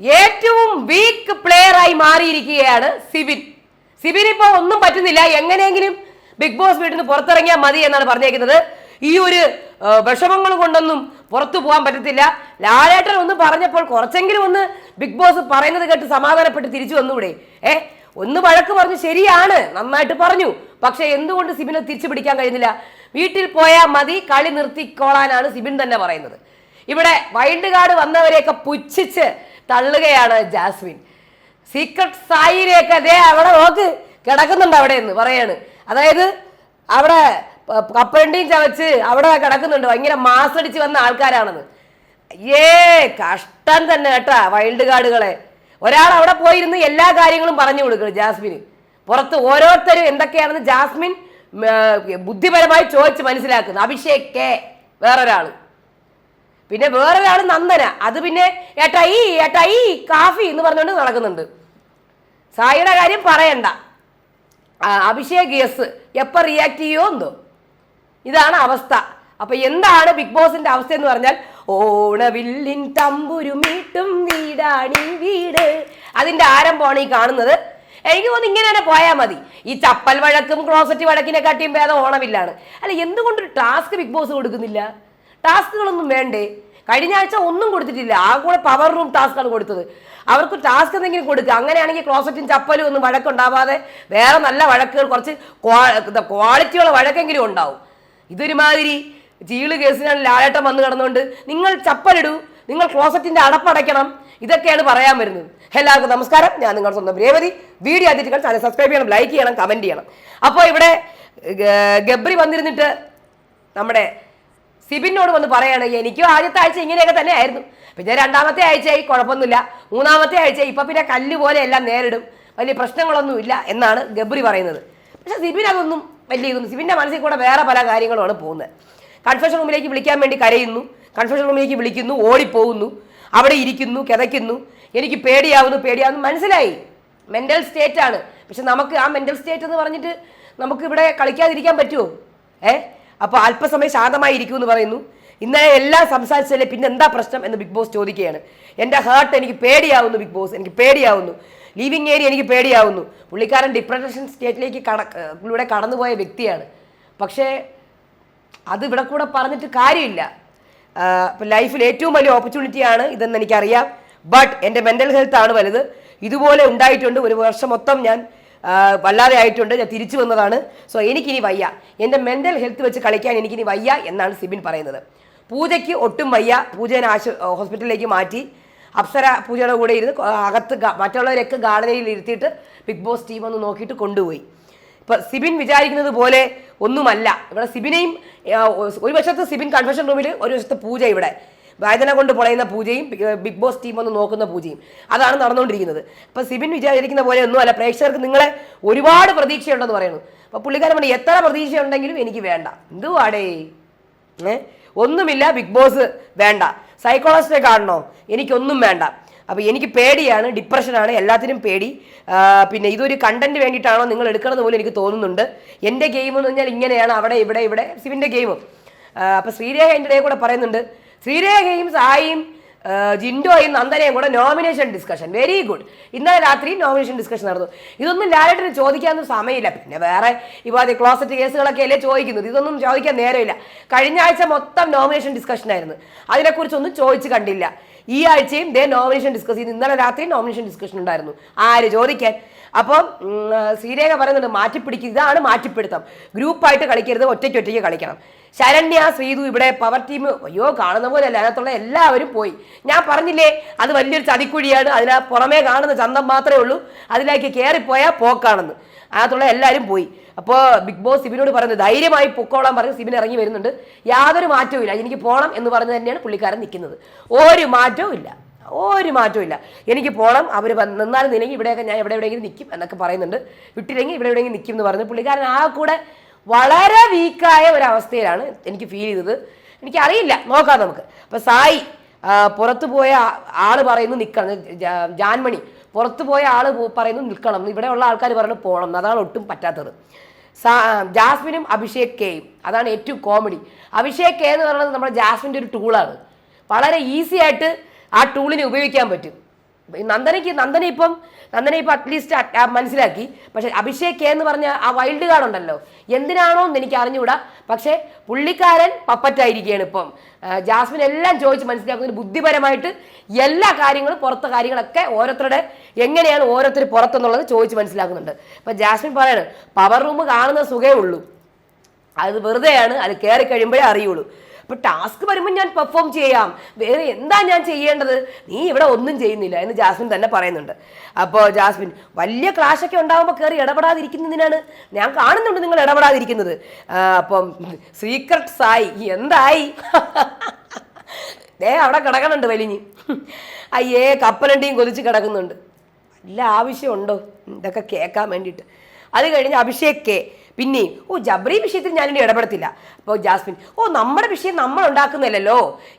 ഏറ്റവും week player ആയി മാറിയിരിക്കുകയാണ് സിബിൻ. സിബിൻ ഇപ്പോൾ ഒന്നും പറ്റുന്നില്ല. എങ്ങനെയെങ്കിലും ബിഗ് ബോസ് വീട്ടിൽ നിന്ന് പുറത്തിറങ്ങിയാൽ മതി എന്നാണ് പറഞ്ഞേക്കുന്നത്. ഈ ഒരു വിഷമങ്ങൾ കൊണ്ടൊന്നും പുറത്തു പോകാൻ പറ്റത്തില്ല. ലാലേട്ടൻ ഒന്ന് പറഞ്ഞപ്പോൾ കുറച്ചെങ്കിലും ഒന്ന് ബിഗ് ബോസ് പറയുന്നത് കേട്ട് സമാധാനപ്പെട്ട് തിരിച്ചു വന്നുകൂടെ ഏ ഒന്ന് വഴക്ക് പറഞ്ഞു ശരിയാണ് നന്നായിട്ട് പറഞ്ഞു. പക്ഷെ എന്തുകൊണ്ട് സിബിനെ തിരിച്ചു പിടിക്കാൻ കഴിയുന്നില്ല? വീട്ടിൽ പോയാൽ മതി കളി നിർത്തിക്കോളാനാണ് സിബിൻ തന്നെ പറയുന്നത്. ഇവിടെ വൈൽഡ് കാർഡ് വന്നവരെയൊക്കെ പുച്ഛിച്ച് തള്ളുകയാണ് ജാസ്മിൻ. സീക്രട്ട് സായിനെയൊക്കെ അതേ അവിടെ നോക്ക്. കിടക്കുന്നുണ്ട് അവിടെ എന്ന് പറയാണ്. അതായത് അവിടെ കപ്പലണ്ടിയും ചവച്ച് അവിടെ കിടക്കുന്നുണ്ട്. ഭയങ്കര മാസടിച്ച് വന്ന ആൾക്കാരാണെന്ന്. ഏ കഷ്ടം തന്നെ കേട്ടാ വൈൽഡ് കാർഡുകളെ ഒരാൾ അവിടെ പോയിരുന്ന് എല്ലാ കാര്യങ്ങളും പറഞ്ഞു കൊടുക്കണം ജാസ്മിന്. പുറത്ത് ഓരോരുത്തരും എന്തൊക്കെയാണെന്ന് ജാസ്മിൻ ബുദ്ധിപരമായി ചോദിച്ച് മനസ്സിലാക്കുന്നു. അഭിഷേക് കെ വേറൊരാൾ. പിന്നെ വേറൊരാൾ നന്ദന. അത് പിന്നെ ഏട്ടായി ഏട്ടായി കാഫി എന്ന് പറഞ്ഞുകൊണ്ട് നടക്കുന്നുണ്ട്. സായിയുടെ കാര്യം പറയണ്ട. അഭിഷേക് യെസ്. എപ്പോൾ റിയാക്ട് ചെയ്യുമോ എന്തോ. ഇതാണ് അവസ്ഥ. അപ്പൊ എന്താണ് ബിഗ് ബോസിന്റെ അവസ്ഥ എന്ന് പറഞ്ഞാൽ ഓണവില്ലിൻ തമ്പുരുമീട്ടും വീടാണി വീട്. അതിന്റെ ആരംഭമാണ് ഈ കാണുന്നത്. എനിക്ക് തോന്നുന്നു ഇങ്ങനെ തന്നെ പോയാൽ മതി. ഈ ചപ്പൽ വഴക്കും ക്ലോസറ്റ് വഴക്കിനെ കാട്ടിയും ഭേദം ഓണമില്ലാണ് അല്ല എന്തുകൊണ്ടൊരു ടാസ്ക് ബിഗ് ബോസ് കൊടുക്കുന്നില്ല? ടാസ്കുകളൊന്നും വേണ്ടേ? കഴിഞ്ഞ ആഴ്ച ഒന്നും കൊടുത്തിട്ടില്ല. ആ കൂടെ പവർ റൂം ടാസ്ക്കാണ് കൊടുത്തത്. അവർക്ക് ടാസ്ക് എന്തെങ്കിലും കൊടുക്കുക അങ്ങനെയാണെങ്കിൽ ക്ലോസറ്റും ചപ്പലും ഒന്നും വഴക്കുണ്ടാവാതെ വേറെ നല്ല വഴക്കുകൾ കുറച്ച് ക്വാളിറ്റിയുള്ള വഴക്കെങ്കിലും ഉണ്ടാവും. ഇതൊരുമാതിരി ചീൾ കേസിനാണ് ലാലേട്ടം വന്ന് കിടന്നുകൊണ്ട് നിങ്ങൾ ചപ്പലിടൂ നിങ്ങൾ ക്ലോസറ്റിന്റെ അടപ്പടയ്ക്കണം ഇതൊക്കെയാണ് പറയാൻ വരുന്നത്. എല്ലാവർക്കും നമസ്കാരം. ഞാൻ നിങ്ങളുടെ സ്വന്തം രേവതി. വീഡിയോ ആദ്യമായിട്ട് ചാനൽ സബ്സ്ക്രൈബ് ചെയ്യണം ലൈക്ക് ചെയ്യണം കമന്റ് ചെയ്യണം. അപ്പോൾ ഇവിടെ ഗബ്രി വന്നിരുന്നിട്ട് നമ്മുടെ സിബിനോട് വന്ന് പറയാണ് എനിക്കും ആദ്യത്തെ ആഴ്ച ഇങ്ങനെയൊക്കെ തന്നെ ആയിരുന്നു പിന്നെ രണ്ടാമത്തെ ആഴ്ചയായി കുഴപ്പമൊന്നുമില്ല. മൂന്നാമത്തെ ആഴ്ച ഇപ്പൊ പിന്നെ കല്ല് പോലെ എല്ലാം നേരിടും. വലിയ പ്രശ്നങ്ങളൊന്നും ഇല്ല എന്നാണ് ഗബ്രി പറയുന്നത്. പക്ഷെ സിബിൻ അതൊന്നും വലിയ ഇതൊന്നും സിബിന്റെ മനസ്സിൽ കൂടെ വേറെ പല കാര്യങ്ങളുമാണ് പോകുന്നത്. കൺഫെഷൻ റൂമിലേക്ക് വിളിക്കാൻ വേണ്ടി കരയുന്നു. കൺഫെഷൻ റൂമിലേക്ക് വിളിക്കുന്നു ഓടിപ്പോകുന്നു അവിടെ ഇരിക്കുന്നു കിതയ്ക്കുന്നു. എനിക്ക് പേടിയാവുന്നു പേടിയാവുന്നു. മനസ്സിലായി? മെന്റൽ സ്റ്റേറ്റ് ആണ്. പക്ഷെ നമുക്ക് ആ മെന്റൽ സ്റ്റേറ്റ് എന്ന് പറഞ്ഞിട്ട് നമുക്ക് ഇവിടെ കളിക്കാതിരിക്കാൻ പറ്റുമോ ഏ? അപ്പോൾ അല്പസമയം ശാന്തമായി ഇരിക്കൂ എന്ന് പറയുന്നു. ഇന്നലെ എല്ലാം സംസാരിച്ചല്ലേ പിന്നെ എന്താ പ്രശ്നം എന്ന് ബിഗ് ബോസ് ചോദിക്കുകയാണ്. എന്റെ ഹാർട്ട് എനിക്ക് പേടിയാവുന്നു ബിഗ് ബോസ് എനിക്ക് പേടിയാവുന്നു. ലീവിങ് ഏരിയ എനിക്ക് പേടിയാവുന്നു. പുള്ളിക്കാരൻ ഡിപ്രഷൻ സ്റ്റേറ്റിലേക്ക് കട കടന്നുപോയ വ്യക്തിയാണ്. പക്ഷേ അത് ഇവിടെ കൂടെ പറഞ്ഞിട്ട് കാര്യമില്ല. ഇപ്പം ലൈഫിൽ ഏറ്റവും വലിയ ഓപ്പർച്യൂണിറ്റിയാണ് ഇതെന്ന് എനിക്കറിയാം. ബട്ട് എന്റെ മെന്റൽ ഹെൽത്ത് ആണ് വലുത്. ഇതുപോലെ ഉണ്ടായിട്ടുണ്ട്. ഒരു വർഷം മൊത്തം ഞാൻ വല്ലാതെ ആയിട്ടുണ്ട്. ഞാൻ തിരിച്ചു വന്നതാണ്. സോ എനിക്കിനി വയ്യ. എന്റെ മെന്റൽ ഹെൽത്ത് വെച്ച് കളിക്കാൻ എനിക്കിനി വയ്യ എന്നാണ് സിബിൻ പറയുന്നത്. പൂജയ്ക്ക് ഒട്ടും വയ്യ. പൂജേനെ ആശു ഹോസ്പിറ്റലിലേക്ക് മാറ്റി. അപ്സര പൂജയുടെ കൂടെ ഇരുന്ന് അകത്ത് മറ്റുള്ളവരൊക്കെ ഗാർഡനയിൽ ഇരുത്തിയിട്ട് ബിഗ് ബോസ് ടീം ഒന്ന് നോക്കിയിട്ട് കൊണ്ടുപോയി. ഇപ്പം സിബിൻ വിചാരിക്കുന്നത് പോലെ ഒന്നുമല്ല. ഇവിടെ സിബിനെയും ഒരു വശത്ത് സിബിൻ കൺവെൻഷൻ റൂമിൽ ഒരു വശത്ത് പൂജ ഇവിടെ. വേദന കൊണ്ട് പൊളയുന്ന പൂജയും ബിഗ് ബോസ് ടീം ഒന്ന് നോക്കുന്ന പൂജയും. അതാണ് നടന്നുകൊണ്ടിരിക്കുന്നത്. അപ്പൊ സിബിൻ വിചാരിക്കുന്ന പോലെ ഒന്നും അല്ല. പ്രേക്ഷകർക്ക് നിങ്ങളെ ഒരുപാട് പ്രതീക്ഷയുണ്ടെന്ന് പറയുന്നു. അപ്പൊ പുള്ളിക്കാരൻ പറഞ്ഞു എത്ര പ്രതീക്ഷയുണ്ടെങ്കിലും എനിക്ക് വേണ്ട. എന്തുവാടേ? ഏ? ഒന്നുമില്ല ബിഗ് ബോസ് വേണ്ട. സൈക്കോളജിസ്റ്റിനെ കാണണോ? എനിക്കൊന്നും വേണ്ട. അപ്പോൾ എനിക്ക് പേടിയാണ് ഡിപ്രഷനാണ് എല്ലാത്തിനും പേടി. പിന്നെ ഇതൊരു കണ്ടന്റ് വേണ്ടിയിട്ടാണോ നിങ്ങൾ എടുക്കണമെന്ന് പോലും എനിക്ക് തോന്നുന്നുണ്ട്. എന്റെ ഗെയിം എന്ന് പറഞ്ഞാൽ ഇങ്ങനെയാണ് അവിടെ ഇവിടെ ഇവിടെ സിവിന്റെ ഗെയിമും. അപ്പോൾ ശ്രീരേഖ എന്റെ കൂടെ പറയുന്നുണ്ട് ശ്രീരേഖയും സായിയും ജിൻഡോയും നന്ദനയും കൂടെ നോമിനേഷൻ ഡിസ്കഷൻ വെരി ഗുഡ് ഇന്നലെ രാത്രി നോമിനേഷൻ ഡിസ്കഷൻ നടന്നു. ഇതൊന്നും ലാലേട്ടന് ചോദിക്കാനൊന്നും സമയമില്ല. പിന്നെ വേറെ ഇപ്പോൾ ക്ലോസറ്റ് കേസുകളൊക്കെ അല്ലേ ചോദിക്കുന്നത്? ഇതൊന്നും ചോദിക്കാൻ നേരമില്ല. കഴിഞ്ഞ ആഴ്ച മൊത്തം നോമിനേഷൻ ഡിസ്കഷൻ ആയിരുന്നു. അതിനെക്കുറിച്ചൊന്നും ചോദിച്ചു കണ്ടില്ല. ഈ ആഴ്ചയും ദേ നോമിനേഷൻ ഡിസ്കസ് ചെയ്ത് ഇന്നലെ രാത്രി നോമിനേഷൻ ഡിസ്കഷൻ ഉണ്ടായിരുന്നു. ആര് ചോദിക്കാൻ? അപ്പം ശ്രീരേഖ പറയുന്നുണ്ട് മാറ്റിപ്പിടിക്കുക ഇതാണ് മാറ്റിപ്പിടുത്തം. ഗ്രൂപ്പായിട്ട് കളിക്കരുത് ഒറ്റയ്ക്ക് ഒറ്റയ്ക്ക് കളിക്കണം. ശരണ്യ ശ്രീതു ഇവിടെ പവർ ടീം അയ്യോ കാണുന്ന പോലെ അല്ല അതിനകത്തുള്ള എല്ലാവരും പോയി. ഞാൻ പറഞ്ഞില്ലേ അത് വലിയൊരു ചതിക്കുഴിയാണ് അതിന് പുറമേ കാണുന്ന ചന്തം മാത്രമേ ഉള്ളൂ അതിലേക്ക് കയറിപ്പോയാൽ പോക്കാണെന്ന്. അതിനകത്തുള്ള എല്ലാവരും പോയി. അപ്പോൾ ബിഗ് ബോസ് സിബിനോട് പറയുന്നത് ധൈര്യമായി പൊക്കോളാൻ പറഞ്ഞ് സിബിൻ ഇറങ്ങി വരുന്നുണ്ട്. യാതൊരു മാറ്റവും ഇല്ല എനിക്ക് പോകണം എന്ന് പറഞ്ഞ് തന്നെയാണ് പുള്ളിക്കാരൻ നിൽക്കുന്നത്. ഒരു മാറ്റവും ഇല്ല ഒരു മാറ്റവും ഇല്ല. എനിക്ക് പോകണം അവർ നിന്നാലും നിന്നെങ്കിൽ ഇവിടെയൊക്കെ ഞാൻ എവിടെ എവിടെയെങ്കിലും നിൽക്കും എന്നൊക്കെ പറയുന്നുണ്ട്. വിട്ടില്ലെങ്കിൽ ഇവിടെ എവിടെയെങ്കിലും നിൽക്കും എന്ന് പറഞ്ഞു പുള്ളിക്കാരൻ ആ കൂടെ വളരെ വീക്കായ ഒരവസ്ഥയിലാണ് എനിക്ക് ഫീൽ ചെയ്തത്. എനിക്കറിയില്ല നോക്കാം നമുക്ക്. അപ്പോൾ സായി പുറത്തു പോയ ആൾ പറയുന്നു നിൽക്കണം ജാൻമണി പുറത്തു പോയ ആൾ പറയുന്നു നിൽക്കണം. ഇവിടെയുള്ള ആൾക്കാർ പറഞ്ഞു പോകണം അതാണ് ഒട്ടും പറ്റാത്തത്. ജാസ്മിനും അഭിഷേക് കെയും അതാണ് ഏറ്റവും കോമഡി അഭിഷേക് കെ എന്ന് പറയുന്നത് നമ്മുടെ ജാസ്മിന്റെ ഒരു ടൂളാണ് വളരെ ഈസി ആയിട്ട് ആ ടൂളിനെ ഉപയോഗിക്കാൻ പറ്റും. നന്ദനയ്ക്ക് നന്ദന ഇപ്പം നന്ദന ഇപ്പം അറ്റ്ലീസ്റ്റ് മനസ്സിലാക്കി. പക്ഷെ അഭിഷേക് കെ എന്ന് പറഞ്ഞ ആ വൈൽഡ് കാർഡ് ഉണ്ടല്ലോ. എന്തിനാണോ എന്ന് എനിക്ക് അറിഞ്ഞുകൂടാ. പക്ഷേ പുള്ളിക്കാരൻ പപ്പറ്റായിരിക്കുകയാണ് ഇപ്പം. ജാസ്മിൻ എല്ലാം ചോദിച്ച് മനസ്സിലാക്കുന്നതിന് ബുദ്ധിപരമായിട്ട് എല്ലാ കാര്യങ്ങളും പുറത്തെ കാര്യങ്ങളൊക്കെ ഓരോരുത്തരുടെ എങ്ങനെയാണ് ഓരോരുത്തർ പുറത്തെന്നുള്ളത് ചോദിച്ച് മനസ്സിലാക്കുന്നുണ്ട്. ഇപ്പം ജാസ്മിൻ പറയാണ് പവർ റൂം കാണുന്ന സുഖേ ഉള്ളൂ. അത് വെറുതെയാണ് അത് കയറി കഴിയുമ്പോഴേ അറിയുള്ളൂ. അപ്പൊ ടാസ്ക് വരുമ്പോൾ ഞാൻ പെർഫോം ചെയ്യാം. വേറെ എന്താ ഞാൻ ചെയ്യേണ്ടത്? നീ ഇവിടെ ഒന്നും ചെയ്യുന്നില്ല എന്ന് ജാസ്മിൻ തന്നെ പറയുന്നുണ്ട്. അപ്പോൾ ജാസ്മിൻ വലിയ ക്ലാഷൊക്കെ ഉണ്ടാകുമ്പോൾ കയറി ഇടപെടാതിരിക്കുന്നതിനാണ് ഞാൻ കാണുന്നുണ്ട് നിങ്ങൾ ഇടപെടാതിരിക്കുന്നത്. അപ്പം സീക്രട്ട് സായി. എന്തായി? ദേ അവിടെ കിടക്കണുണ്ട് വലിഞ്ഞ്. അയ്യേ കപ്പലണ്ടിയും കൊതിച്ച് കിടക്കുന്നുണ്ട്. വല്ല ആവശ്യമുണ്ടോ? ഇതൊക്കെ കേൾക്കാൻ വേണ്ടിയിട്ട്. അത് കഴിഞ്ഞ് അഭിഷേക് കെ. പിന്നെയും ഓ ജബ്രി വിഷയത്തിൽ ഞാനിനി ഇടപെടത്തില്ല. അപ്പോൾ ജാസ്മിൻ ഓ നമ്മുടെ വിഷയം നമ്മൾ ഉണ്ടാക്കുന്നതല്ലല്ലോ.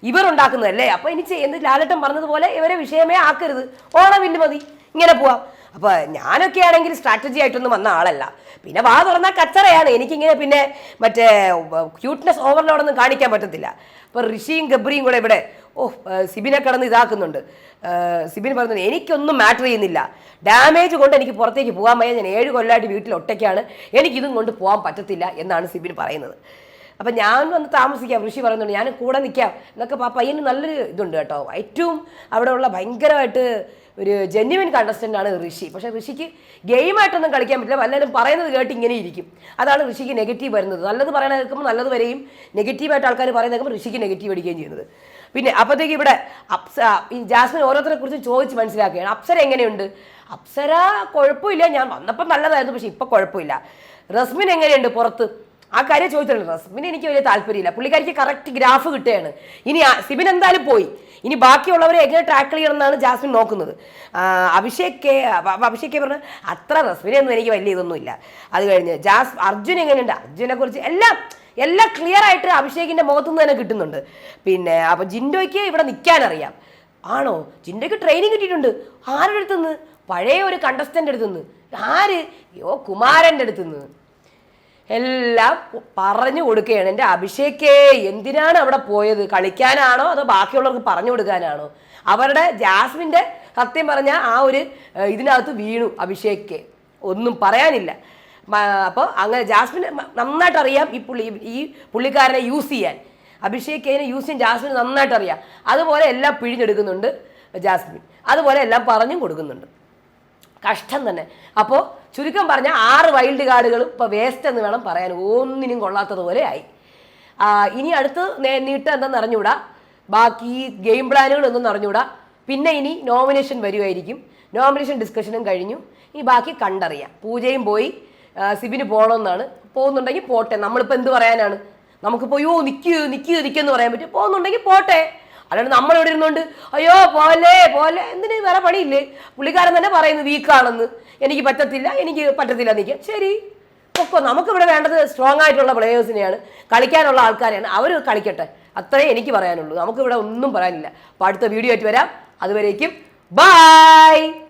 ഇവർ ഉണ്ടാക്കുന്നതല്ലേ. അപ്പോൾ ഇനി ചെയ്യുന്നത് ലാലട്ടൻ പറഞ്ഞതുപോലെ ഇവരെ വിഷയമേ ആക്കരുത്. ഓണം ഓണമില്ല മതി. ഇങ്ങനെ പോവാം. അപ്പോൾ ഞാനൊക്കെ ആണെങ്കിൽ സ്ട്രാറ്റജി ആയിട്ടൊന്നും വന്ന ആളല്ല. പിന്നെ വാ തുറന്നാൽ കച്ചറയാണ്. എനിക്കിങ്ങനെ പിന്നെ മറ്റേ ക്യൂട്ട്നെസ് ഓവർലോഡൊന്നും കാണിക്കാൻ പറ്റത്തില്ല. അപ്പോൾ ഋഷിയും ഗബ്രിയും കൂടെ ഇവിടെ ഓ സിബിനെ കടന്ന് ഇതാക്കുന്നുണ്ട്. സിബിൻ പറഞ്ഞു എനിക്കൊന്നും മാറ്റർ ചെയ്യുന്നില്ല. ഡാമേജ് കൊണ്ട് എനിക്ക് പുറത്തേക്ക് പോകാൻ വയ്യ. ഞാൻ ഏഴ് കൊല്ലമായിട്ട് വീട്ടിൽ ഒറ്റയ്ക്കാണ്. എനിക്കിതും കൊണ്ട് പോകാൻ പറ്റത്തില്ല എന്നാണ് സിബിൻ പറയുന്നത്. അപ്പം ഞാൻ വന്ന് താമസിക്കാം. ഋഷി പറയുന്നുണ്ട് ഞാൻ കൂടെ നിൽക്കാം എന്നൊക്കെ പയ്യന് നല്ലൊരു ഇതുണ്ട് കേട്ടോ. ഏറ്റവും അവിടെയുള്ള ഭയങ്കരമായിട്ട് ഒരു ജെന്യുവൻ കണ്ടസ്റ്റന്റ് ആണ് ഋഷി. പക്ഷേ ഋഷിക്ക് ഗെയിമായിട്ടൊന്നും കളിക്കാൻ പറ്റില്ല. വല്ലതും പറയുന്നത് കേട്ട് ഇങ്ങനെ ഇരിക്കും. അതാണ് ഋഷിക്ക് നെഗറ്റീവ് വരുന്നത്. നല്ലത് പറയണ കേൾക്കുമ്പോൾ നല്ലത് വരെയും നെഗറ്റീവായിട്ട് ആൾക്കാർ പറയുന്നത് കേൾക്കുമ്പോൾ ഋഷിക്ക് നെഗറ്റീവ് അടിക്കുകയും ചെയ്യുന്നത്. പിന്നെ അപ്പോഴത്തേക്ക് ഇവിടെ അപ്സ ഈ ജാസ്മിൻ ഓരോരുത്തരെ കുറിച്ച് ചോദിച്ച് മനസ്സിലാക്കുകയാണ്. അപ്സര എങ്ങനെയുണ്ട്? അപ്സര കുഴപ്പമില്ല. ഞാൻ വന്നപ്പോൾ നല്ലതായിരുന്നു. പക്ഷേ ഇപ്പം കുഴപ്പമില്ല. റസ്മിൻ എങ്ങനെയുണ്ട് പുറത്ത്? ആ കാര്യം ചോദിച്ചിട്ടുണ്ട്. റസ്മിന് എനിക്ക് വലിയ താല്പര്യമില്ല. പുള്ളിക്കാരിക്ക് കറക്റ്റ് ഗ്രാഫ് കിട്ടുകയാണ്. ഇനി സിബിൻ എന്തായാലും പോയി. ഇനി ബാക്കിയുള്ളവരെ എങ്ങനെ ട്രാക്ക് ചെയ്യണം എന്നാണ് ജാസ്മിൻ നോക്കുന്നത്. അഭിഷേക് അഭിഷേക് കെ പറഞ്ഞ അത്ര റസ്മിനെയൊന്നും എനിക്ക് വലിയ ഇതൊന്നുമില്ല അത് കഴിഞ്ഞ് ജാസ് അർജുൻ എങ്ങനെയുണ്ട്? അർജുനെ കുറിച്ച് എല്ലാം എല്ലാം ക്ലിയർ ആയിട്ട് അഭിഷേകിന്റെ മുഖത്തു നിന്ന് തന്നെ കിട്ടുന്നുണ്ട്. പിന്നെ അപ്പൊ ജിൻഡോയ്ക്ക് ഇവിടെ നിൽക്കാൻ അറിയാം ആണോ? ജിൻഡോയ്ക്ക് ട്രെയിനിങ് കിട്ടിയിട്ടുണ്ട്. ആരുടെ അടുത്തുനിന്ന്? പഴയ ഒരു കണ്ടസ്റ്റന്റ് അടുത്തുനിന്ന്. ആര്? യോ കുമാരന്റെ അടുത്തുനിന്ന്. എല്ലാം പറഞ്ഞു കൊടുക്കുകയാണ്. എന്റെ അഭിഷേകേ എന്തിനാണ് അവിടെ പോയത്? കളിക്കാനാണോ അതോ ബാക്കിയുള്ളവർക്ക് പറഞ്ഞു കൊടുക്കാനാണോ? അവരുടെ ജാസ്മിന്റെ സത്യം പറഞ്ഞ ആ ഒരു ഇതിനകത്ത് വീണു അഭിഷേക്. ഒന്നും പറയാനില്ല. അപ്പോൾ അങ്ങനെ ജാസ്മിൻ നന്നായിട്ട് അറിയാം ഈ പുള്ളി ഈ പുള്ളിക്കാരനെ യൂസ് ചെയ്യാൻ. അഭിഷേകിനെ യൂസ് ചെയ്യാൻ ജാസ്മിൻ നന്നായിട്ട് അറിയാം അതുപോലെ എല്ലാം പിഴിഞ്ഞെടുക്കുന്നുണ്ട് ജാസ്മിൻ. അതുപോലെ എല്ലാം പറഞ്ഞും കൊടുക്കുന്നുണ്ട്. കഷ്ടം തന്നെ. അപ്പോൾ ചുരുക്കം പറഞ്ഞാൽ ആറ് വൈൽഡ് കാർഡുകളും ഇപ്പോൾ വേസ്റ്റ് എന്ന് വേണം പറയാൻ. ഒന്നിനും കൊള്ളാത്തതുപോലെ ആയി. ഇനി അടുത്ത് നീട്ടം എന്തെന്ന് അറിഞ്ഞൂടാ ബാക്കി ഗെയിം പ്ലാനുകൾ ഒന്നും അറിഞ്ഞൂടാ പിന്നെ ഇനി നോമിനേഷൻ വരുമായിരിക്കും നോമിനേഷൻ ഡിസ്കഷനും കഴിഞ്ഞു. ഇനി ബാക്കി കണ്ടറിയാം. പൂജയും പോയി സിബിന് പോകണമെന്നാണ് പോകുന്നുണ്ടെങ്കിൽ പോട്ടെ. നമ്മളിപ്പോൾ എന്ത് പറയാനാണ്? നമുക്കിപ്പോൾ അയ്യോ നിൽക്കൂ നിൽക്കൂ നിൽക്കെന്ന് പറയാൻ പറ്റും. പോകുന്നുണ്ടെങ്കിൽ പോട്ടെ. അല്ലാണ്ട് നമ്മൾ ഇവിടെ ഇരുന്നുകൊണ്ട്? അയ്യോ പോലെ പോലെ. എന്തിന്? വേറെ പണിയില്ലേ? പുള്ളിക്കാരൻ തന്നെ പറയുന്നു വീക്കാണെന്ന്. എനിക്ക് പറ്റത്തില്ല എനിക്ക് പറ്റത്തില്ല നിൽക്കാം ശരി. പൊക്കോ നമുക്കിവിടെ വേണ്ടത് സ്ട്രോങ് ആയിട്ടുള്ള പ്ലേയേഴ്സിനെയാണ് കളിക്കാനുള്ള ആൾക്കാരെയാണ്. അവർ കളിക്കട്ടെ. അത്രേ എനിക്ക് പറയാനുള്ളൂ. നമുക്കിവിടെ ഒന്നും പറയാനില്ല. അപ്പോൾ അടുത്ത വീഡിയോ ആയിട്ട് വരാം. അതുവരേക്കും ബൈ